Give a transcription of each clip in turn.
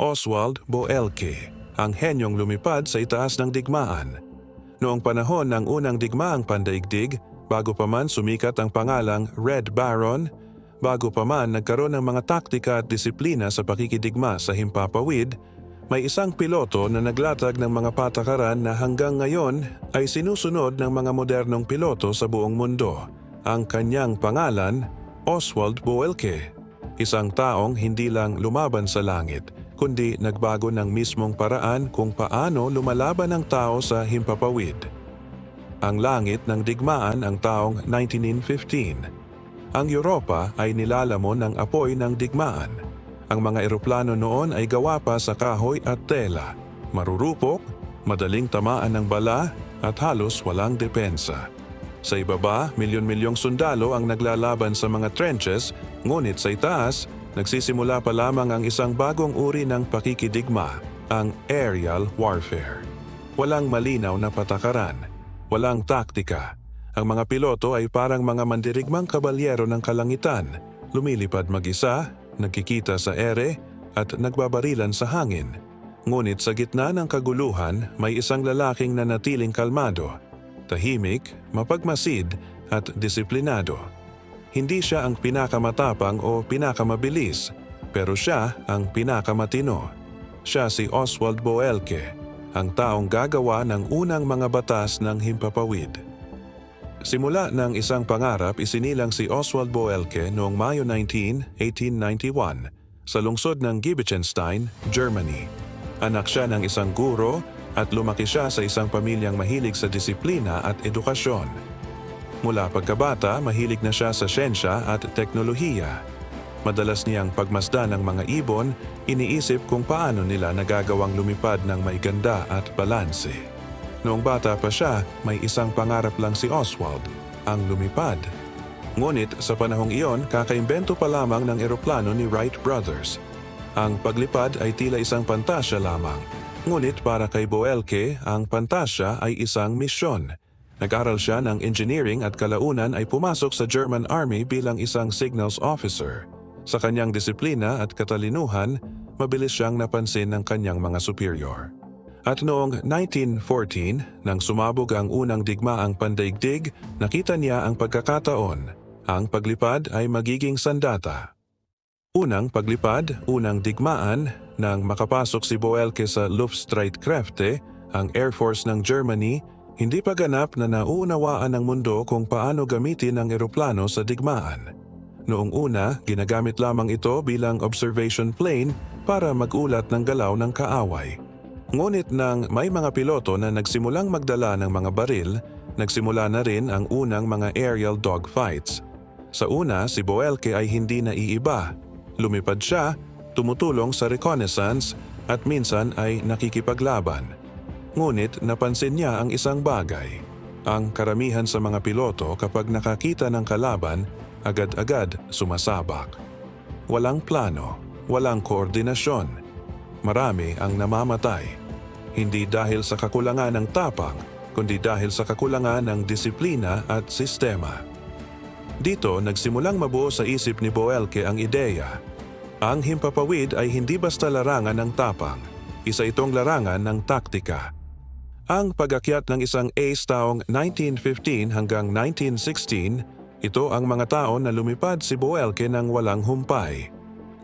Oswald Boelke, ang henyong lumipad sa itaas ng digmaan. Noong panahon ng unang digmaang pandaigdig, bago pa man sumikat ang pangalang Red Baron, bago pa man nagkaroon ng mga taktika at disiplina sa pakikidigma sa Himpapawid, may isang piloto na naglatag ng mga patakaran na hanggang ngayon ay sinusunod ng mga modernong piloto sa buong mundo. Ang kanyang pangalan, Oswald Boelke. Isang taong hindi lang lumaban sa langit, kundi nagbago ng mismong paraan kung paano lumalaban ang tao sa himpapawid. Ang langit ng digmaan ang taong 1915. Ang Europa ay nilalamon ng apoy ng digmaan. Ang mga eroplano noon ay gawa pa sa kahoy at tela, marurupok, madaling tamaan ng bala at halos walang depensa. Sa ibaba, milyon-milyong sundalo ang naglalaban sa mga trenches, ngunit sa itaas, nagsisimula pa lamang ang isang bagong uri ng pakikidigma, ang aerial warfare. Walang malinaw na patakaran, walang taktika. Ang mga piloto ay parang mga mandirigmang kabalyero ng kalangitan, lumilipad mag-isa, nagkikita sa ere, at nagbabarilan sa hangin. Ngunit sa gitna ng kaguluhan, may isang lalaking nanatiling kalmado, tahimik, mapagmasid at disiplinado. Hindi siya ang pinakamatapang o pinakamabilis, pero siya ang pinakamatino. Siya si Oswald Boelke, ang taong gagawa ng unang mga batas ng himpapawid. Simula ng isang pangarap, isinilang si Oswald Boelke noong Mayo 19, 1891 sa lungsod ng Giebichenstein, Germany. Anak siya ng isang guro at lumaki siya sa isang pamilyang mahilig sa disiplina at edukasyon. Mula pagkabata, mahilig na siya sa siyensya at teknolohiya. Madalas niyang pagmasdan ng mga ibon, iniisip kung paano nila nagagawang lumipad ng may ganda at balanse. Noong bata pa siya, may isang pangarap lang si Oswald, ang lumipad. Ngunit sa panahong iyon, kakaimbento pa lamang ng eroplano ni Wright Brothers. Ang paglipad ay tila isang pantasya lamang. Ngunit para kay Boelke, ang pantasya ay isang misyon. Nag-aral siya ng engineering at kalaunan ay pumasok sa German Army bilang isang signals officer. Sa kanyang disiplina at katalinuhan, mabilis siyang napansin ng kanyang mga superior. At noong 1914, nang sumabog ang unang digmaang pandaigdig, nakita niya ang pagkakataon. Ang paglipad ay magiging sandata. Unang paglipad, unang digmaan, nang makapasok si Boelke sa Luftstreitkräfte, ang Air Force ng Germany, hindi pa ganap na nauunawaan ng mundo kung paano gamitin ang eroplano sa digmaan. Noong una, ginagamit lamang ito bilang observation plane para magulat ng galaw ng kaaway. Ngunit nang may mga piloto na nagsimulang magdala ng mga baril, nagsimula na rin ang unang mga aerial dogfights. Sa una, si Boelke ay hindi naiiba. Lumipad siya, tumutulong sa reconnaissance at minsan ay nakikipaglaban. Ngunit napansin niya ang isang bagay. Ang karamihan sa mga piloto kapag nakakita ng kalaban, agad-agad sumasabak. Walang plano, walang koordinasyon. Marami ang namamatay. Hindi dahil sa kakulangan ng tapang, kundi dahil sa kakulangan ng disiplina at sistema. Dito nagsimulang mabuo sa isip ni Boelke ang ideya. Ang himpapawid ay hindi basta larangan ng tapang, isa itong larangan ng taktika. Ang pagakyat ng isang ace taong 1915 hanggang 1916, ito ang mga taon na lumipad si Boelke ng walang humpay.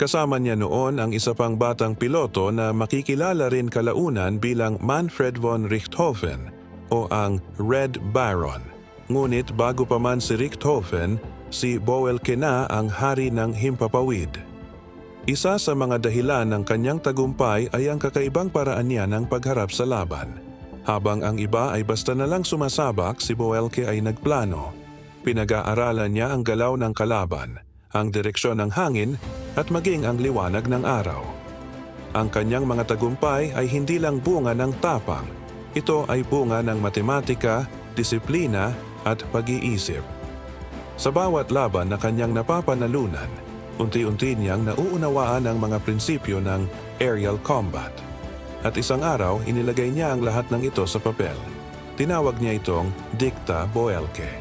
Kasama niya noon ang isa pang batang piloto na makikilala rin kalaunan bilang Manfred von Richthofen o ang Red Baron. Ngunit bago pa man si Richthofen, si Boelke na ang hari ng himpapawid. Isa sa mga dahilan ng kanyang tagumpay ay ang kakaibang paraan niya ng pagharap sa laban. Habang ang iba ay basta na lang sumasabak, si Boelke ay nagplano. Pinag-aaralan niya ang galaw ng kalaban, ang direksyon ng hangin at maging ang liwanag ng araw. Ang kanyang mga tagumpay ay hindi lang bunga ng tapang. Ito ay bunga ng matematika, disiplina at pag-iisip. Sa bawat laban na kanyang napapanalunan, unti-unti niyang nauunawaan ang mga prinsipyo ng aerial combat. At isang araw, inilagay niya ang lahat ng ito sa papel. Tinawag niya itong Dicta Boelke.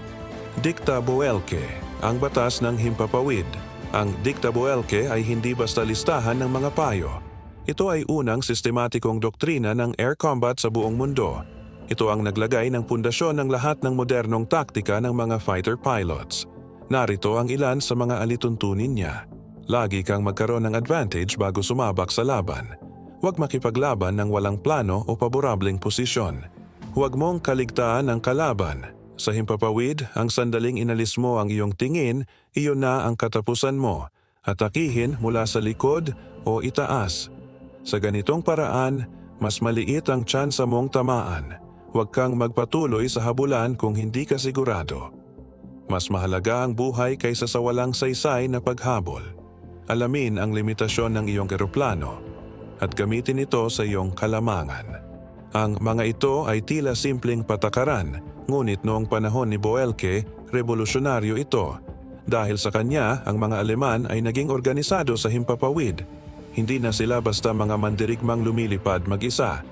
Dicta Boelke, ang batas ng himpapawid. Ang Dicta Boelke ay hindi basta listahan ng mga payo. Ito ay unang sistematikong doktrina ng air combat sa buong mundo. Ito ang naglagay ng pundasyon ng lahat ng modernong taktika ng mga fighter pilots. Narito ang ilan sa mga alituntunin niya. Lagi kang magkaroon ng advantage bago sumabak sa laban. Huwag makipaglaban ng walang plano o paborableng posisyon. Huwag mong kaligtaan ang kalaban. Sa himpapawid, ang sandaling inalis mo ang iyong tingin, iyon na ang katapusan mo. Atakihin mula sa likod o itaas. Sa ganitong paraan, mas maliit ang tsansa mong tamaan. Huwag kang magpatuloy sa habulan kung hindi ka sigurado. Mas mahalaga ang buhay kaysa sa walang saysay na paghabol. Alamin ang limitasyon ng iyong eroplano at gamitin ito sa iyong kalamangan. Ang mga ito ay tila simpleng patakaran, ngunit noong panahon ni Boelke, revolusyonaryo ito. Dahil sa kanya, ang mga Aleman ay naging organisado sa himpapawid. Hindi na sila basta mga mandirigmang lumilipad mag-isa.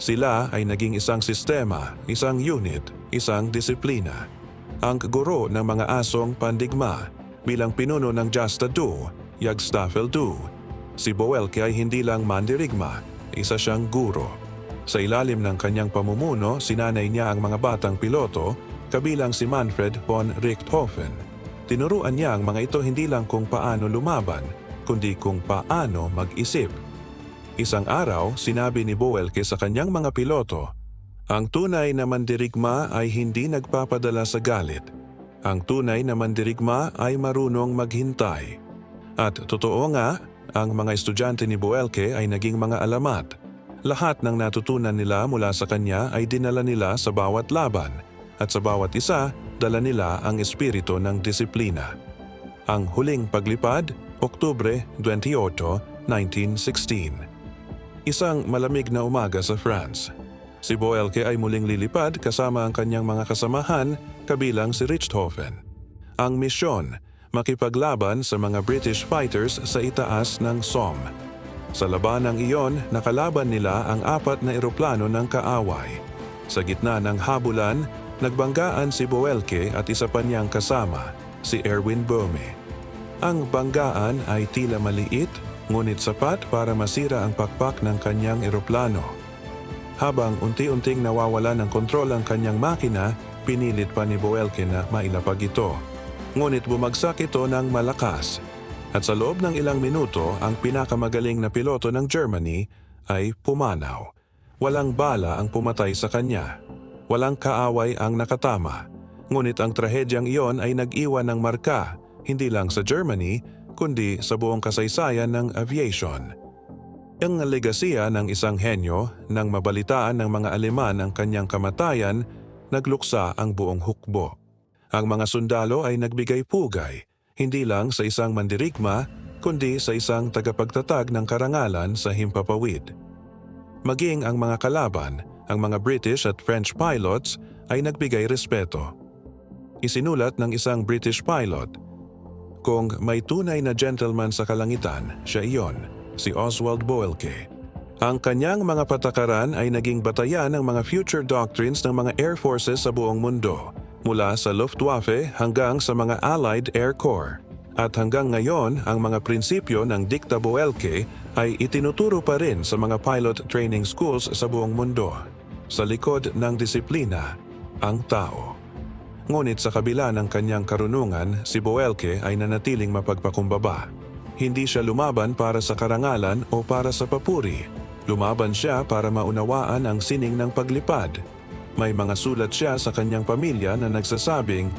Sila ay naging isang sistema, isang unit, isang disiplina. Ang guro ng mga asong pandigma bilang pinuno ng Jasta Du, Yagstaffel Du. Si Boelke ay hindi lang mandirigma, isa siyang guro. Sa ilalim ng kanyang pamumuno, sinanay niya ang mga batang piloto, kabilang si Manfred von Richthofen. Tinuruan niya ang mga ito hindi lang kung paano lumaban, kundi kung paano mag-isip. Isang araw, sinabi ni Boelke sa kanyang mga piloto, ang tunay na mandirigma ay hindi nagpapadala sa galit. Ang tunay na mandirigma ay marunong maghintay. At totoo nga, ang mga estudyante ni Boelke ay naging mga alamat. Lahat ng natutunan nila mula sa kanya ay dinala nila sa bawat laban at sa bawat isa, dala nila ang espiritu ng disiplina. Ang huling paglipad, Oktubre 28, 1916. Isang malamig na umaga sa France. Si Boelke ay muling lilipad kasama ang kanyang mga kasamahan kabilang si Richthofen. Ang misyon, makipaglaban sa mga British fighters sa itaas ng Somme. Sa labanang iyon, nakalaban nila ang apat na eroplano ng kaaway. Sa gitna ng habulan, nagbanggaan si Boelke at isa pa niyang kasama, si Erwin Bome. Ang banggaan ay tila maliit, ngunit sapat para masira ang pakpak ng kanyang eroplano. Habang unti-unting nawawala ng kontrol ang kanyang makina, pinilit pa ni Boelke na mailapag ito. Ngunit bumagsak ito ng malakas. At sa loob ng ilang minuto, ang pinakamagaling na piloto ng Germany ay pumanaw. Walang bala ang pumatay sa kanya. Walang kaaway ang nakatama. Ngunit ang trahedyang iyon ay nag-iwan ng marka, hindi lang sa Germany, kundi sa buong kasaysayan ng aviation. Ang legasiya ng isang henyo nang mabalitaan ng mga Aleman ang kanyang kamatayan, nagluksa ang buong hukbo. Ang mga sundalo ay nagbigay pugay, hindi lang sa isang mandirigma, kundi sa isang tagapagtatag ng karangalan sa himpapawid. Maging ang mga kalaban, ang mga British at French pilots ay nagbigay respeto. Isinulat ng isang British pilot, Kung may tunay na gentleman sa kalangitan, siya iyon, si Oswald Boelke. Ang kanyang mga patakaran ay naging batayan ng mga future doctrines ng mga air forces sa buong mundo, mula sa Luftwaffe hanggang sa mga Allied Air Corps. At hanggang ngayon, ang mga prinsipyo ng Dikta Boelke ay itinuturo pa rin sa mga pilot training schools sa buong mundo. Sa likod ng disiplina, ang tao. Ngunit sa kabila ng kanyang karunungan, si Boelke ay nanatiling mapagpakumbaba. Hindi siya lumaban para sa karangalan o para sa papuri. Lumaban siya para maunawaan ang sining ng paglipad. May mga sulat siya sa kanyang pamilya na nagsasabing,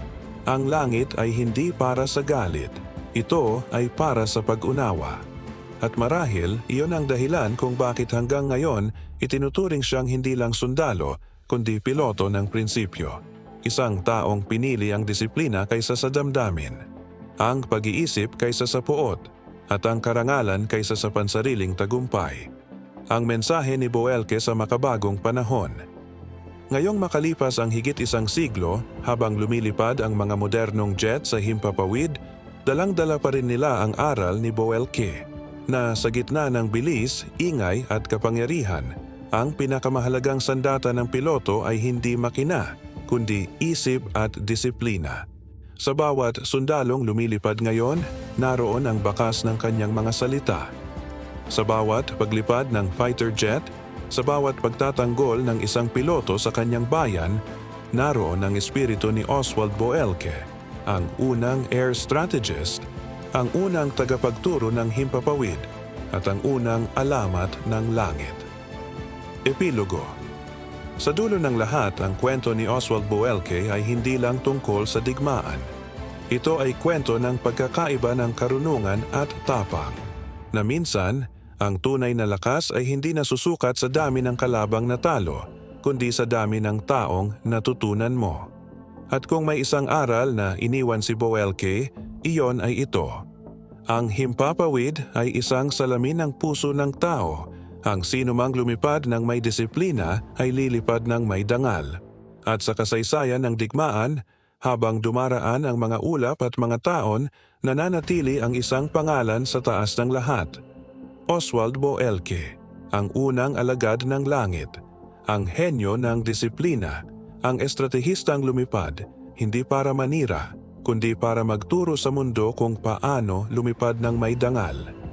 ang langit ay hindi para sa galit. Ito ay para sa pag-unawa. At marahil, iyon ang dahilan kung bakit hanggang ngayon itinuturing siyang hindi lang sundalo, kundi piloto ng prinsipyo. Isang taong pinili ang disiplina kaysa sa damdamin, ang pag-iisip kaysa sa puot, at ang karangalan kaysa sa pansariling tagumpay. Ang mensahe ni Boelke sa makabagong panahon. Ngayong makalipas ang higit isang siglo, habang lumilipad ang mga modernong jet sa himpapawid, dalang-dala pa rin nila ang aral ni Boelke na sa gitna ng bilis, ingay at kapangyarihan, ang pinakamahalagang sandata ng piloto ay hindi makina, kundi isip at disiplina. Sa bawat sundalong lumilipad ngayon, naroon ang bakas ng kanyang mga salita. Sa bawat paglipad ng fighter jet, sa bawat pagtatanggol ng isang piloto sa kanyang bayan, naroon ang espiritu ni Oswald Boelke, ang unang air strategist, ang unang tagapagturo ng himpapawid, at ang unang alamat ng langit. Epilogo Sa dulo ng lahat, ang kwento ni Oswald Boelke ay hindi lang tungkol sa digmaan. Ito ay kwento ng pagkakaiba ng karunungan at tapang, na minsan, ang tunay na lakas ay hindi nasusukat sa dami ng kalabang natalo, kundi sa dami ng taong natutunan mo. At kung may isang aral na iniwan si Boelke, iyon ay ito. Ang himpapawid ay isang salamin ng puso ng tao. Ang sinumang lumipad ng may disiplina ay lilipad ng may dangal. At sa kasaysayan ng digmaan, habang dumaraan ang mga ulap at mga taon, nananatili ang isang pangalan sa taas ng lahat. Oswald Boelke, ang unang alagad ng langit, ang henyo ng disiplina, ang estratehistang lumipad, hindi para manira, kundi para magturo sa mundo kung paano lumipad ng may dangal.